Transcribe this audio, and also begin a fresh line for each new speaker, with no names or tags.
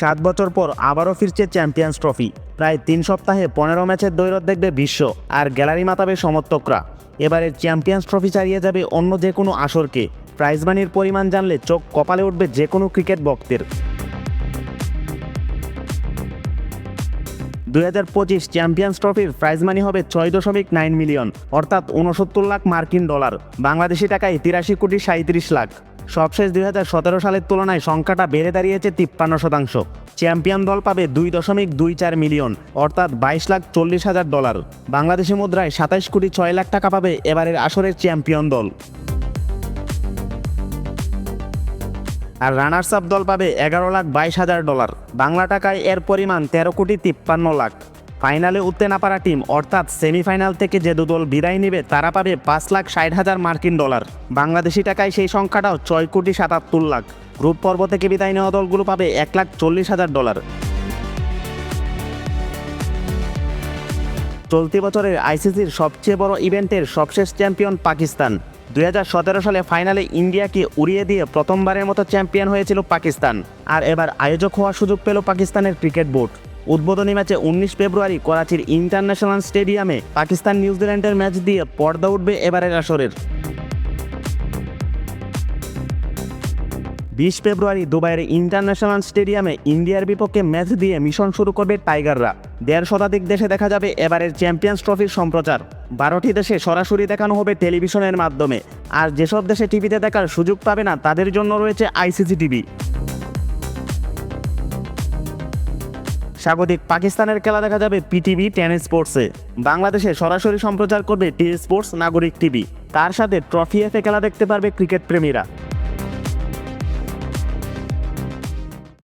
সাত বছর পর আবারও ফিরছে চ্যাম্পিয়ন্স ট্রফি। প্রায় তিন সপ্তাহে পনেরো ম্যাচের দৈরত দেখবে বিশ্ব আর গ্যালারি মাতাবে সমর্থকরা। এবারের চ্যাম্পিয়ন্স ট্রফি চালিয়ে যাবে অন্য যে কোনো আসরকে। প্রাইজ মানির পরিমাণ জানলে চোখ কপালে উঠবে যে কোনো ক্রিকেট ভক্তের। দুই হাজার পঁচিশ চ্যাম্পিয়ন্স ট্রফির প্রাইজ মানি হবে ছয় দশমিক নাইন মিলিয়ন, অর্থাৎ উনসত্তর লাখ মার্কিন ডলার। বাংলাদেশি টাকায় তিরাশি কোটি সাঁত্রিশ লাখ। সবশেষ দুই হাজার সতেরো সালের তুলনায় সংখ্যাটা বেড়ে দাঁড়িয়েছে তিপ্পান্ন শতাংশ। চ্যাম্পিয়ন দল পাবে দুই দশমিক দুই চার মিলিয়ন, অর্থাৎ বাইশ লাখ চল্লিশ হাজার ডলার। বাংলাদেশি মুদ্রায় সাতাইশ কোটি ছয় লাখ টাকা পাবে এবারের আসরের চ্যাম্পিয়ন দল। আর রানার্স আপ দল পাবে এগারো লাখ বাইশ হাজার ডলার। বাংলা টাকায় এর পরিমাণ তেরো কোটি তিপ্পান্ন লাখ। ফাইনালে উঠতে না পারা টিম, অর্থাৎ সেমিফাইনাল থেকে যে দুদল বিদায় নেবে, তারা পাবে পাঁচ লাখ ষাট হাজার মার্কিন ডলার। বাংলাদেশি টাকায় সেই সংখ্যাটাও ছয় কোটি সাতাত্তর লাখ। গ্রুপ পর্ব থেকে বিদায় নেওয়া দলগুলো পাবে এক লাখ চল্লিশ হাজার ডলার। চলতি বছরের আইসিসির সবচেয়ে বড় ইভেন্টের সবশেষ চ্যাম্পিয়ন পাকিস্তান। দুই হাজার সতেরো সালে ফাইনালে ইন্ডিয়াকে উড়িয়ে দিয়ে প্রথমবারের মতো চ্যাম্পিয়ন হয়েছিল পাকিস্তান। আর এবার আয়োজক হওয়ার সুযোগ পেল পাকিস্তানের ক্রিকেট বোর্ড। উদ্বোধনী ম্যাচে উনিশ ফেব্রুয়ারি করাচির ইন্টারন্যাশনাল স্টেডিয়ামে পাকিস্তান নিউজিল্যান্ডের ম্যাচ দিয়ে পর্দা উঠবে এবারের আসরের। বিশ ফেব্রুয়ারি দুবাইয়ের ইন্টারন্যাশনাল স্টেডিয়ামে ইন্ডিয়ার বিপক্ষে ম্যাচ দিয়ে মিশন শুরু করবে টাইগাররা। দেড় শতাধিক দেশে দেখা যাবে এবারের চ্যাম্পিয়ন্স ট্রফির সম্প্রচার। বারোটি দেশে সরাসরি দেখানো হবে টেলিভিশনের মাধ্যমে। আর যেসব দেশে টিভিতে দেখার সুযোগ পাবে না, তাদের জন্য রয়েছে আইসিসি টিভি। স্বাগতিক। পাকিস্তানের খেলা দেখা যাবে পিটিভি টেন স্পোর্টসে। বাংলাদেশে সরাসরি সম্প্রচার করবে টি স্পোর্টস নাগরিক টিভি। তার সাথে ট্রফি এফে খেলা দেখতে পারবে ক্রিকেট প্রেমীরা।